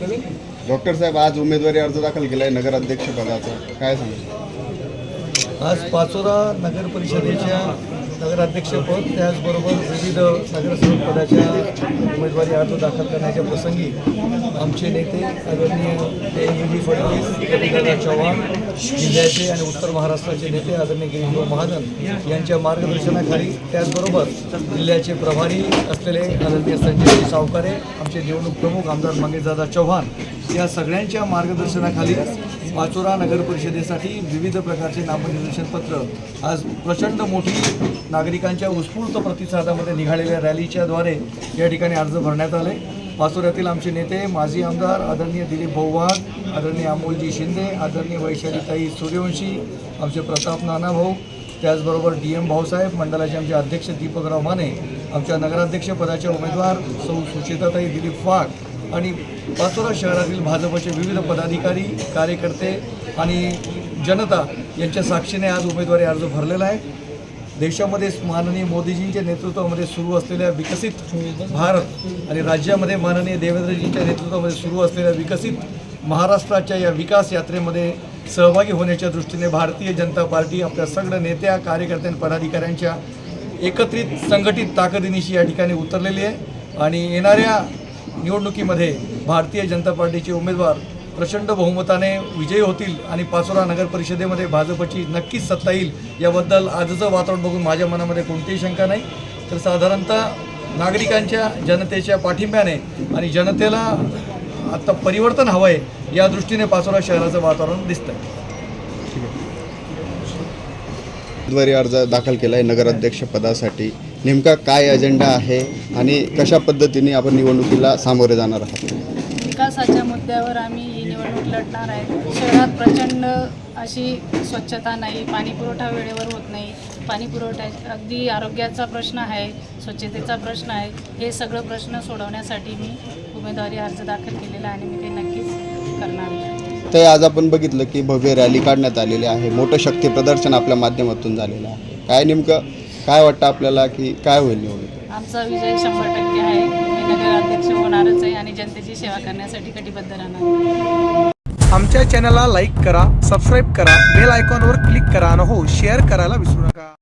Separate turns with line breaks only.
Doctor साहेब आज उमेदवारी अर्ज दाखल केलाय नगराध्यक्ष पदाचा. काय सांगतो
आज पाचोरा नगर परिषदेच्या नगराध्यक्षपद त्याचबरोबर विविध नगरसेवक पदाच्या उमेदवारी अर्ज दाखल करण्याच्या प्रसंगी आमचे नेते आदरणीय देवेंद्रजी फडणवीस रविंद्रनाथ चव्हाण जिल्ह्याचे आणि उत्तर महाराष्ट्राचे नेते आदरणीय गिरीशभाऊ महाजन यांच्या मार्गदर्शनाखाली त्याचबरोबर जिल्ह्याचे प्रभारी असलेले आदरणीय संजय सावकारे आमचे निवडणूक प्रमुख आमदार मंगेशदादा चव्हाण या सगळ्यांच्या मार्गदर्शनाखाली पाचोरा नगर परिषदेसाठी विविध प्रकारचे नामनिर्देशन पत्र. आज प्रचंड मोठी नागरिकांच्या उत्स्फूर्त प्रतिसादामध्ये निघालेल्या रॅलीच्याद्वारे या ठिकाणी अर्ज भरण्यात आले. पाचोऱ्यातील आमचे नेते माजी आमदार आदरणीय दिलीप भाऊ आदरणीय अमोलजी शिंदे आदरणीय वैशालीताई सूर्यवंशी आमचे प्रताप नाना भाऊ त्याचबरोबर डी एम भाऊसाहेब मंडळाचे आमचे अध्यक्ष दीपकराव माने आमच्या नगराध्यक्षपदाचे उमेदवार सौ सुचेताताई दिलीप वाघ आणि पाचोरा शहरातील भाजपचे विविध पदाधिकारी कार्यकर्ते आणि जनता यांच्या साक्षीने आज उमेदवारी अर्ज भरलेला आहे. देशामध्ये माननीय मोदीजींच्या नेतृत्वामध्ये सुरू असलेल्या विकसित भारत आणि राज्यामध्ये माननीय देवेंद्रजींच्या नेतृत्वामध्ये सुरू असलेल्या विकसित महाराष्ट्राच्या या विकास यात्रेमध्ये सहभागी होण्याच्या दृष्टीने भारतीय जनता पार्टी आपल्या सगळ्या नेत्या कार्यकर्त्या पदाधिकाऱ्यांच्या एकत्रित संघटित ताकदीनिशी या ठिकाणी उतरलेली आहे. आणि येणाऱ्या निवडणुकीमध्ये भारतीय जनता पार्टीचे उमेदवार प्रचंड बहुमताने विजयी होतील आणि पाचोरा नगर परिषदेमध्ये भाजपची नक्कीच सत्ता येईल याबद्दल आजचं वातावरण बघून माझ्या मनामध्ये कोणतीही शंका नाही. तर साधारणतः नागरिकांच्या जनतेच्या पाठिंब्याने आणि जनतेला आत्ता परिवर्तन हवं आहे या दृष्टीने पाचोरा शहराचं वातावरण दिसतं आहे
उमेदवारी अर्ज दाखल केला नगराध्यक्ष पदासाठी. नेमका काय अजेंडा आहे आणि कशा पद्धतीने आपण निवडणुकीला सामोरे जाणार आहात?
विकासाच्या मुद्द्यावर आम्ही ही निवडणूक लढणार आहे. शहरात प्रचंड अशी स्वच्छता नाही पाणी पुरवठा वेळेवर होत नाही. पाणी पुरवठा अगदी आरोग्याचा प्रश्न आहे स्वच्छतेचा प्रश्न आहे. हे सगळं प्रश्न सोडवण्यासाठी मी उमेदवारी अर्ज दाखल केलेला आहे आणि मी ते नक्कीच करणार आहे.
तर आज आपण बघितलं की भव्य रॅली काढण्यात आलेली आहे. मोठं शक्ती प्रदर्शन आपल्या माध्यमातून झालेलं आहे. काय नेमकं काय वाटतं आपल्याला की काय होईल निवडणूक?
आमचा विजय शंभर टक्के आहे. मी नगराध्यक्ष होणारच आहे आणि जनतेची सेवा करण्यासाठी कटिबद्ध राहणार
आमच्या चॅनलला लाईक करा सबस्क्राईब करा बेल आयकॉनवर क्लिक करा आणि हो शेअर करायला विसरू नका.